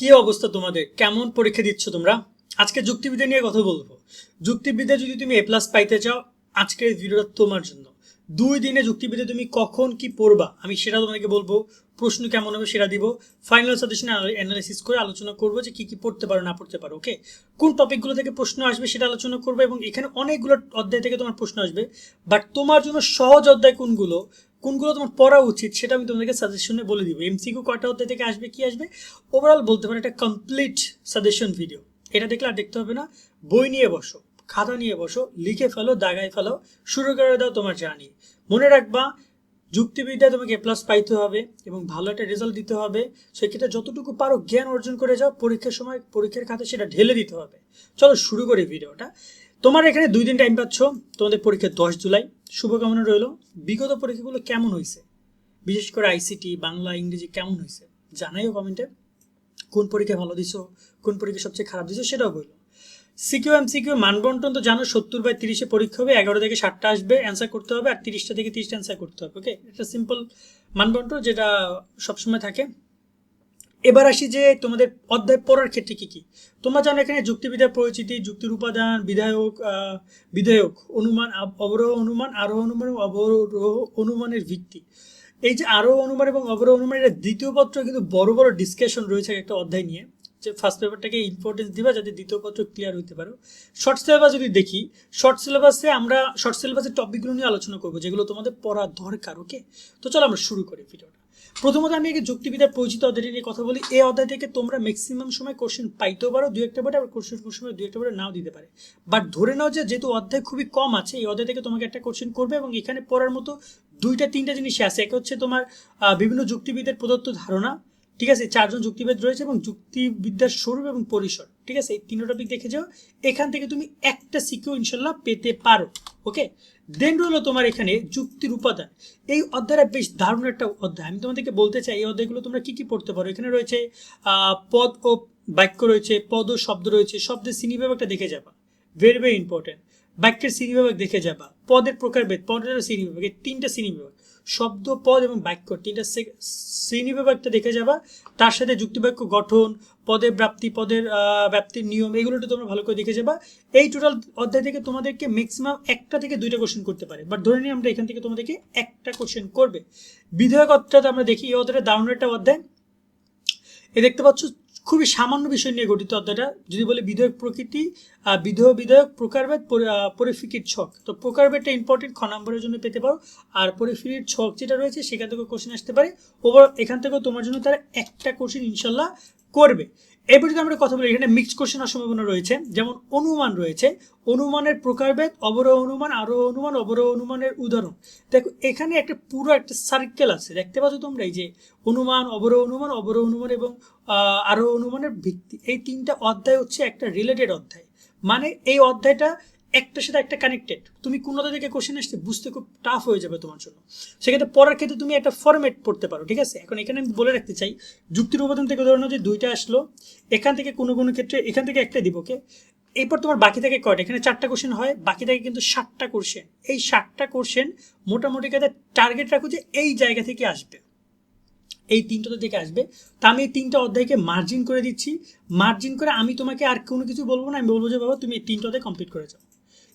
কি অবস্থা তোমাদের? কেমন পরীক্ষা দিচ্ছ তোমরা? আজকে যুক্তিবিদ্যা নিয়ে কথা বলব। যুক্তিবিদ্যা যদি তুমি এ প্লাস পাইতে চাও, আজকের ভিডিওটা তোমার জন্য। দুই দিনে যুক্তিবিদ্যা তুমি কখন কি পড়বা? আমি সেটা তোমাকে বলব। প্রশ্ন কেমন হবে সেটা দিব। ফাইনাল সাজেশন অ্যানালাইসিস করে আলোচনা করব যে কি কি পড়তে পারো, না পড়তে পারো ওকে কোন টপিকগুলো থেকে প্রশ্ন আসবে সেটা আলোচনা করব এবং এখানে অনেকগুলো অধ্যায় থেকে তোমার প্রশ্ন আসবে। বাট তোমার জন্য সহজ অধ্যায় কোনগুলো? কোনগুলো তোমার পড়া উচিত সেটা আমি তোমাদেরকে সাজেশনে বলে দিব। এমসিকিউ কয়টা অধ্যায় থেকে আসবে, কি আসবে? ওভারঅল বলতে পারো একটা কমপ্লিট সাজেশন ভিডিও এটা দেখলে আর দেখতে হবে না। বই নিয়ে বসো। খাতা নিয়ে বসো, লিখে ফেলো, দাগায় ফেলো। শুরু করে দাও তোমার জার্নি মনে রাখবা যুক্তিবিদ্যায় তোমাকে প্লাস পাইতে হবে এবং ভালো একটা রেজাল্ট দিতে হবে। সেক্ষেত্রে যতটুকু পারো জ্ঞান অর্জন করে যাও। পরীক্ষার সময় পরীক্ষার খাতে সেটা ঢেলে দিতে হবে। চলো শুরু করি ভিডিওটা। তোমার এখানে দুই দিন টাইম পাচ্ছ। তোমাদের পরীক্ষা দশ জুলাই। শুভকামনা রইল। বিগত পরীক্ষাগুলো কেমন হয়েছে বিশেষ করে আইসিটি বাংলা, ইংরেজি কেমন হয়েছে জানাইও কমেন্টে কোন পরীক্ষা ভালো দিছো? কোন পরীক্ষা সবচেয়ে খারাপ দিছো? সেটাও বলল সিকিউ এম সিকিউ মানবন্টন তো জানো, সত্তর বাই তিরিশে পরীক্ষা হবে, এগারো থেকে ষাটটা আসবে অ্যান্সার করতে হবে, আর তিরিশটা থেকে তিরিশটা অ্যান্সার করতে হবে ওকে এটা সিম্পল মানবন্টন যেটা সবসময় থাকে। এবার আসি যে তোমাদের অধ্যায় পড়ার ক্ষেত্রে কী কী? তোমরা জানো এখানে যুক্তিবিদ্যার পরিচিতি, যুক্তির উপাদান, বিধায়ক বিধায়ক, অনুমান অবরোহ অনুমান, আরোহ অনুমান অবরোহ অনুমানের ভিত্তি। এই যে আরোহ অনুমান এবং অবরোহ অনুমানের এটা দ্বিতীয় পত্র কিন্তু বড় বড় ডিসকাশন রয়েছে একটা অধ্যায় নিয়ে। যে ফার্স্ট পেপারটাকে ইম্পর্টেন্স দিবা যাতে দ্বিতীয় পত্র ক্লিয়ার হতে পারো। শর্ট সিলেবাস যদি দেখি শর্ট সিলেবাসে আমরা শর্ট সিলেবাসের টপিকগুলো নিয়ে আলোচনা করব, যেগুলো তোমাদের পড়া দরকার ওকে তো চলো আমরা শুরু করি ভিডিওটা প্রথমত আমি আগে যুক্তিবিদ্যার পরিচিত অধ্যায় নিয়ে কথা বলি। এই অধ্যায় থেকে তোমরা ম্যাক্সিমাম সময় কোশ্চেন পাইতেও পারো দু একটা বোর্ডে আবার কোশ্চেন সময় দু একটা বোর্ডে নাও দিতে পারে। বাট ধরে নাও যে যেহেতু অধ্যায় খুবই কম আছে, এই অধ্যায় থেকে তোমাকে একটা কোশ্চেন করবে এবং এখানে পড়ার মতো দুইটা, তিনটা জিনিস আছে। এক হচ্ছে তোমার বিভিন্ন যুক্তিবিদের প্রদত্ত ধারণা ঠিক আছে, চারজন যুক্তিবিদ রয়েছে এবং যুক্তিবিদ্যার স্বরূপ এবং পরিসর। ঠিক আছে, এই তিনটা টপিক দেখে যাও। এখান থেকে তুমি একটা সিকিউ ইনশাল্লাহ পেতে পারো ওকে দেন রইল তোমার এখানে যুক্তির উপাদান। এই অধ্যায়টা বেশ দারুণ একটা অধ্যায়। আমি তোমাদেরকে বলতে চাই, এই অধ্যায়গুলো তোমরা কি কি পড়তে পারো? এখানে রয়েছে পদ ও বাক্য রয়েছে, পদ ও শব্দ রয়েছে, শব্দের শ্রেণি বিভাগটা দেখে যাবা। ভেরি ভেরি ইম্পর্টেন্ট বাক্যের শ্রেণি বিভাগ দেখে যাবা। পদের প্রকারভেদ পদের শ্রেণি বিভাগ, এই তিনটা শ্রেণি বিভাগ। শব্দ, পদ এবং বাক্য, তিনটা সে- শ্রেণি বিভাগটা দেখে যাবা। তার সাথে যুক্তিবাক্য গঠন, পদের ব্যাপ্তি, পদের ব্যাপ্তির নিয়ম, এগুলোটা তোমরা ভালো করে দেখে যাবা। এই টোটাল অধ্যায় থেকে তোমাদেরকে ম্যাক্সিমাম একটা থেকে দুইটা কোশ্চেন করতে পারে। বাট ধরে নিই আমরা এখান থেকে তোমাদেরকে একটা কোশ্চেন করবে। বিধায়ক অর্থাৎ আমরা দেখি এই অধ্যায়টা দারুণ একটা অধ্যায়। এ দেখতে পাচ্ছ খুবই সামান্য বিষয় নিয়ে গঠিত অধ্যায়টা। যদি বলি বিধেয়ক প্রকৃতি বিধেয় বিধেয়ক, প্রকারভেদ, পরি- পরিফিকির ছক। তো প্রকারভেদটা ইম্পর্টেন্ট খ নম্বরের জন্য পেতে পারো। আর পরিফিকির ছক যেটা রয়েছে, সেখান থেকে কোশ্চেন আসতে পারে। ওভার এখান থেকেও তোমার জন্য তারা একটা কোশ্চেন ইনশাল্লাহ করবে। এবার যদি আমরা কথা বলি, এখানে মিক্সড কোশ্চেন আসার সম্ভাবনা রয়েছে। যেমন অনুমান রয়েছে। অনুমানের প্রকারভেদ, অবরোহ অনুমান, আরোহ অনুমান, অবরোহ অনুমানের উদাহরণ। দেখো, এখানে একটা পুরো একটা সার্কেল আছে। দেখতে পাচ্ছ তোমরা এই যে অনুমান, অবরোহ অনুমান অবরোহ অনুমান এবং আরোহ অনুমানের ভিত্তি। এই তিনটা অধ্যায় হচ্ছে একটা রিলেটেড অধ্যায়। মানে এই অধ্যায়টা একটার সাথে একটা কানেক্টেড তুমি কোনোটা থেকে কোশ্চেন আসতে বুঝতে খুব টাফ হয়ে যাবে তোমার জন্য। সেক্ষেত্রে পড়ার ক্ষেত্রে তুমি একটা ফরম্যাট পড়তে পারো, ঠিক আছে? এখন এখানে আমি বলে রাখতে চাই, যুক্তির উপাদান থেকে ধরো যে দুইটা আসলো, এখান থেকে কোনো কোনো ক্ষেত্রে, এখান থেকে একটা দিব ওকে এরপর তোমার বাকি থেকে কয়টা? এখানে চারটা কোশ্চেন হয়, বাকি থেকে কিন্তু ষাটটা কোশ্চেন এই ষাটটা কোশ্চেন মোটামুটি কাজে টার্গেট রাখো যে এই জায়গা থেকে আসবে। এই তিনটা থেকে আসবে। তা আমি এই তিনটা অধ্যায়কে মার্জিন করে দিচ্ছি। মার্জিন করে আমি তোমাকে আর কোনো কিছু বলব না, আমি বলব যে বাবা, তুমি এই তিনটা অধ্যায় কমপ্লিট করে যাও।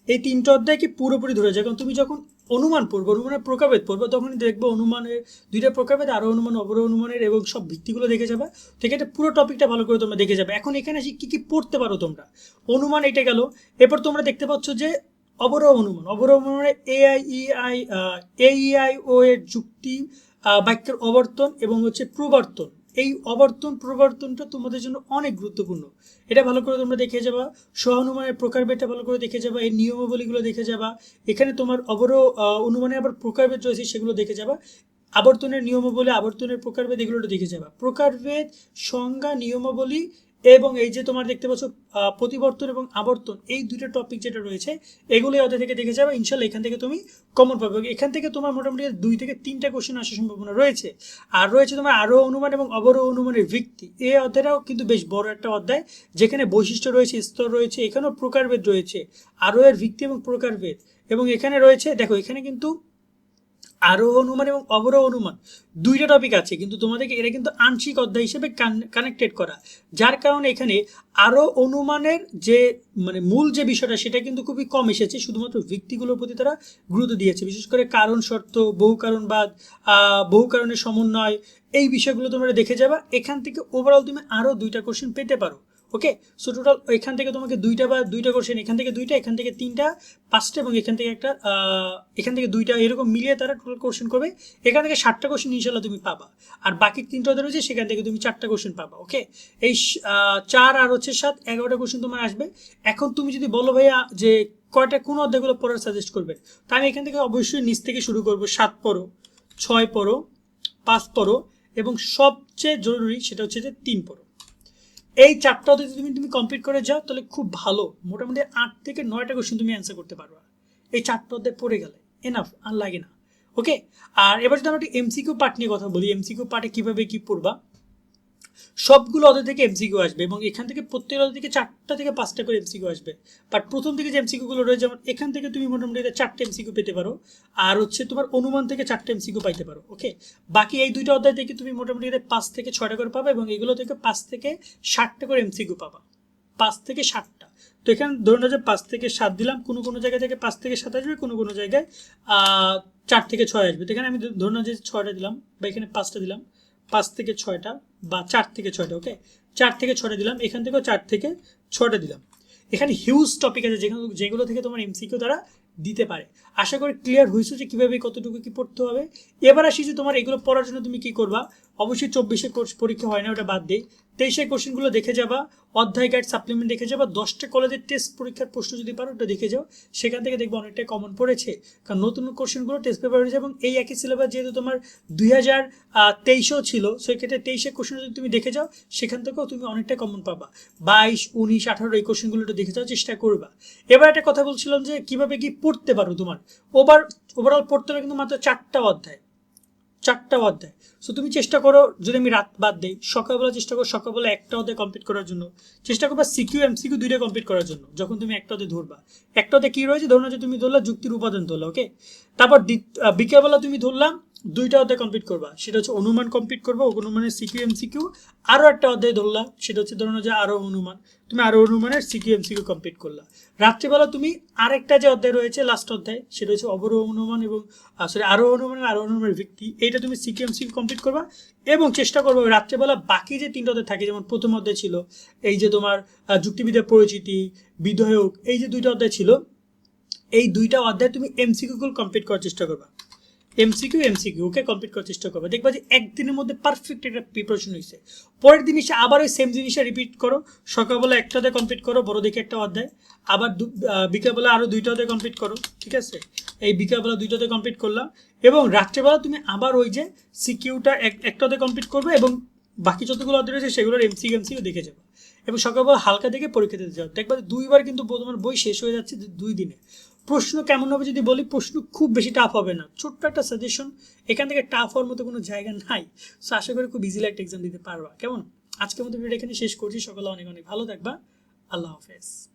এই তিনটা অধ্যায়কে পুরোপুরি ধরে যায় কারণ তুমি যখন অনুমান পড়বে, অনুমানের প্রকারভেদ পড়বে, তখনই দেখবে অনুমানের, দুইটা প্রকারভেদ, আরও অনুমান অবর অনুমানের, এবং সব ভিত্তিগুলো দেখে যাবে। আছে পুরো টপিকটা ভালো করে তোমরা দেখে যাবে। এখন এখানে আসি কী কী পড়তে পারো তোমরা? অনুমান এটা গেল। এরপর তোমরা দেখতে পাচ্ছ যে অবরোহ অনুমান। অবরোহ অনুমানে এআই ইআই এইআই ও এর যুক্তি বাক্যের অবর্তন এবং হচ্ছে প্রবর্তন। এই অবর্তন প্রবর্তনটা তোমাদের জন্য অনেক গুরুত্বপূর্ণ। এটা ভালো করে তোমরা দেখে যাবা সহানুমানের প্রকারভেদটা ভালো করে দেখে যাবা এই নিয়মাবলীগুলো দেখে যাবা এখানে তোমার অবরোহ আহ, অনুমানে আবার প্রকারভেদ রয়েছে সেগুলো দেখে যাবা আবর্তনের নিয়মাবলী আবর্তনের প্রকারভেদ এগুলো দেখে যাবা। প্রকারভেদ সংজ্ঞা নিয়মাবলী এবং এই যে তোমার দেখতে পাচ্ছ প্রতিবর্তন এবং আবর্তন, এই দুটো টপিক যেটা রয়েছে, এগুলোই ওদের থেকে দেখে যাবে। ইনশাল্লাহ এখান থেকে তুমি কমন পাবে। এখান থেকে তোমার মোটামুটি দুই থেকে তিনটা কোশ্চেন আসার সম্ভাবনা রয়েছে। আর রয়েছে তোমার আরও অনুমান এবং অবরোহ অনুমানের ভিত্তি। এই অধ্যায়টাও কিন্তু বেশ বড় একটা অধ্যায়, যেখানে বৈশিষ্ট্য রয়েছে, স্তর রয়েছে, এখানেও প্রকারভেদ রয়েছে। আরও এর ভিত্তি এবং প্রকারভেদ। এবং এখানে রয়েছে, দেখো, এখানে কিন্তু আরোহ অনুমান এবং অবরোহ অনুমান, দুইটা টপিক আছে, কিন্তু তোমাদেরকে এরা কিন্তু আংশিক অধ্যায় হিসেবে কানেক্টেড করা। যার কারণে এখানে আরও অনুমানের যে মানে মূল যে বিষয়টা, সেটা কিন্তু খুবই কম এসেছে, শুধুমাত্র ভিত্তিগুলোর প্রতি তারা গুরুত্ব দিয়েছে। বিশেষ করে কারণ, শর্ত, বহু কারণবাদ বহু কারণের সমন্বয়, এই বিষয়গুলো তোমরা দেখে যাবা। এখান থেকে ওভারঅল তুমি আরও দুইটা কোশ্চেন পেতে পারো। ওকে সো টোটাল এখান থেকে তোমাকে দুইটা বা দুইটা কোশ্চেন এখান থেকে দুইটা, এখান থেকে তিনটা, পাঁচটা এবং এখান থেকে একটা এখান থেকে দুইটা, এরকম মিলিয়ে তারা টোটাল কোশ্চেন করবে। এখান থেকে ষাটটা কোশ্চেন ইনশাল্লাহ তুমি পাবা। আর বাকি তিনটা রয়েছে, সেখান থেকে তুমি চারটা কোশ্চেন পাবা ওকে এই চার আর হচ্ছে সাত, এগারোটা কোশ্চেন তোমার আসবে। এখন তুমি যদি বলো ভাইয়া যে কয়টা, কোন অধ্যায়গুলো পড়ার সাজেস্ট করবে? তা আমি এখান থেকে অবশ্যই নিচ থেকে শুরু করব। সাত পড়ো, ছয় পড়ো, পাঁচ পড়ো এবং সবচেয়ে জরুরি সেটা হচ্ছে যে তিন পড়ো। এই চারটা যদি তুমি তুমি কমপ্লিট করে যাও, তাহলে খুব ভালো। মোটামুটি আট থেকে নয়টা কোশ্চেন তুমি অ্যান্সার করতে পারবা। এই চারটা অধ্যায় পড়ে গেলে। এনাফ আর লাগে না। ওকে আর এবার যদি আমরা একটু এমসিকিউ পার্ট নিয়ে কথা বলি এমসিকিউ পার্টে কীভাবে কি পড়বা? সবগুলো অধ্যায় থেকে এমসিকিউ আসবে এবং এখান থেকে প্রত্যেক অধ্যায় থেকে চারটা থেকে পাঁচটা করে এমসিকিউ আসবে। বাট প্রথম থেকে যে এমসিকিউ গুলো রয়েছে, যেমন এখান থেকে তুমি মোটামুটি চারটে এমসিকিউ পেতে পারো। আর হচ্ছে তোমার অনুমান থেকে চারটে এমসিকিউ পাইতে পারো ওকে বাকি এই দুইটা অধ্যায় থেকে তুমি মোটামুটি পাঁচ থেকে ছয়টা করে পাবে এবং এগুলো থেকে পাঁচ থেকে ষাটটা করে এমসিকিউ পাবা। পাঁচ থেকে ষাটটা তো এখানে ধরুন যে পাঁচ থেকে সাত দিলাম, কোনো কোনো জায়গা থেকে পাঁচ থেকে সাত আসবে, কোনো কোনো জায়গায় চার থেকে ছয় আসবে। তো এখানে আমি ধরুন যে ছয়টা দিলাম বা এখানে পাঁচটা দিলাম পাঁচ থেকে ছয়টা বা চার থেকে ছয়টা ওকে চার থেকে ছটা দিলাম, এখান থেকেও চার থেকে ছটা দিলাম। এখানে হিউজ টপিক আছে যেখানে যেগুলো থেকে তোমার এমসিকিউ তারা দিতে পারে। আশা করি ক্লিয়ার হয়েছে যে কীভাবে কতটুকু কি পড়তে হবে। এবার আসি যে তোমার এগুলো পড়ার জন্য তুমি কি করবা। অবশ্যই চব্বিশে কোর্স পরীক্ষা হয় না, ওটা বাদ দিই। তেইশে কোশ্চেনগুলো দেখে যাবা, অধ্যায় গাইড সাপ্লিমেন্ট দেখে যাবা, দশটা কলেজের টেস্ট পরীক্ষার প্রশ্ন যদি পারো ওটা দেখে যাও। সেখান থেকে দেখব অনেকটাই কমন পড়েছে। কারণ নতুন কোশ্চেনগুলো টেস্ট পেপার হয়েছে এবং এই একই সিলেবাস যেহেতু তোমার দুই হাজার তেইশেও ছিল, সেক্ষেত্রে তেইশে কোশ্চেন যদি তুমি দেখে যাও, সেখান থেকেও তুমি অনেকটা কমন পাবা। বাইশ, উনিশ, আঠারো এই কোশ্চেনগুলো একটু দেখে যাওয়ার চেষ্টা করবা। এবার একটা কথা বলছিলাম যে কীভাবে কি পড়তে পারো তোমার। ওভার ওভারঅল পড়তে হবে কিন্তু মাত্র চারটা অধ্যায়। চারটা অধ্যায়। সো তুমি চেষ্টা করো, যদি আমি রাত বাদ দিই, সকালবেলা চেষ্টা করো, সকালবেলা একটা অধ্যায় কমপ্লিট করার জন্য। চেষ্টা করবা সিকিউ এম সিকিউ দুইটা কমপ্লিট করার জন্য, যখন তুমি একটা অধ্যায় ধরবা। একটা অধ্যায় কী রয়েছে? ধরো যে তুমি ধরলা যুক্তির উপাদান ধরলা ওকে তারপর বিকেলবেলা তুমি ধরলাম দুইটা অধ্যায় কমপ্লিট করবা। সেটা হচ্ছে অনুমান কমপ্লিট করবা অনুমানের সিকিউ এমসিকিউ আরও একটা অধ্যায় ধরলা, সেটা হচ্ছে ধরুন যে আরও অনুমান। তুমি আরও অনুমানের সিকিউ এমসিকিউ কমপ্লিট করলা। রাত্রিবেলা তুমি আরেকটা যে অধ্যায় রয়েছে লাস্ট অধ্যায়, সেটা হচ্ছে অবরোহ অনুমান এবং সরি আরও অনুমান আরও অনুমানের ভিত্তি, এইটা তুমি সিকিউ কমপ্লিট করবা এবং চেষ্টা করব রাত্রেবেলা বাকি যে তিনটা অধ্যায় থাকে, যেমন প্রথম অধ্যায় ছিল, এই যে তোমার যুক্তিবিদ্যার পরিচিতি, বিধেয়ক, এই যে দুইটা অধ্যায় ছিল, এই দুইটা অধ্যায় তুমি এমসিকিউ কমপ্লিট করার চেষ্টা করবা। এমসিকিউ এমসিকিউ ওকে কমপ্লিট করার চেষ্টা করবে। দেখবা যে একদিনের মধ্যে পারফেক্ট একটা প্রিপারেশন হয়েছে পরের দিন এসে আবার ওই সেম জিনিসটা রিপিট করো। সকালবেলা একটা অধ্যায় কমপ্লিট করো, বড় দেখে একটা অধ্যায়। আবার বিকালবেলা আরও দুইটা অধ্যায় কমপ্লিট করো, ঠিক আছে? এই বিকালবেলা দুইটা অধ্যায় কমপ্লিট করলাম এবং রাত্রেবেলা তুমি আবার ওই যে সিকিউটা একটা অধ্যায় কমপ্লিট করবে এবং বাকি যতগুলো অধ্যায় রয়েছে সেগুলোর এমসিকিউ এমসিকিউ দেখে যাবে। এবং সকালবেলা হালকা দেখে পরীক্ষা দিতে যাও। দেখবা দুইবার কিন্তু তোমার বই শেষ হয়ে যাচ্ছে দুই দিনে। প্রশ্ন কেমন হবে যদি বলি, প্রশ্ন খুব বেশি টাফ হবে না। ছোট্ট একটা সাজেশন এখান থেকে টাফ হওয়ার মতো কোনো জায়গা নাই। সো আশা করি খুব ইজিলি একটা এক্সাম দিতে পারবা। কেমন? আজকের মতো ভিডিও এখানে শেষ করছি। সকালে অনেক অনেক ভালো থাকবা। আল্লাহ হাফেজ।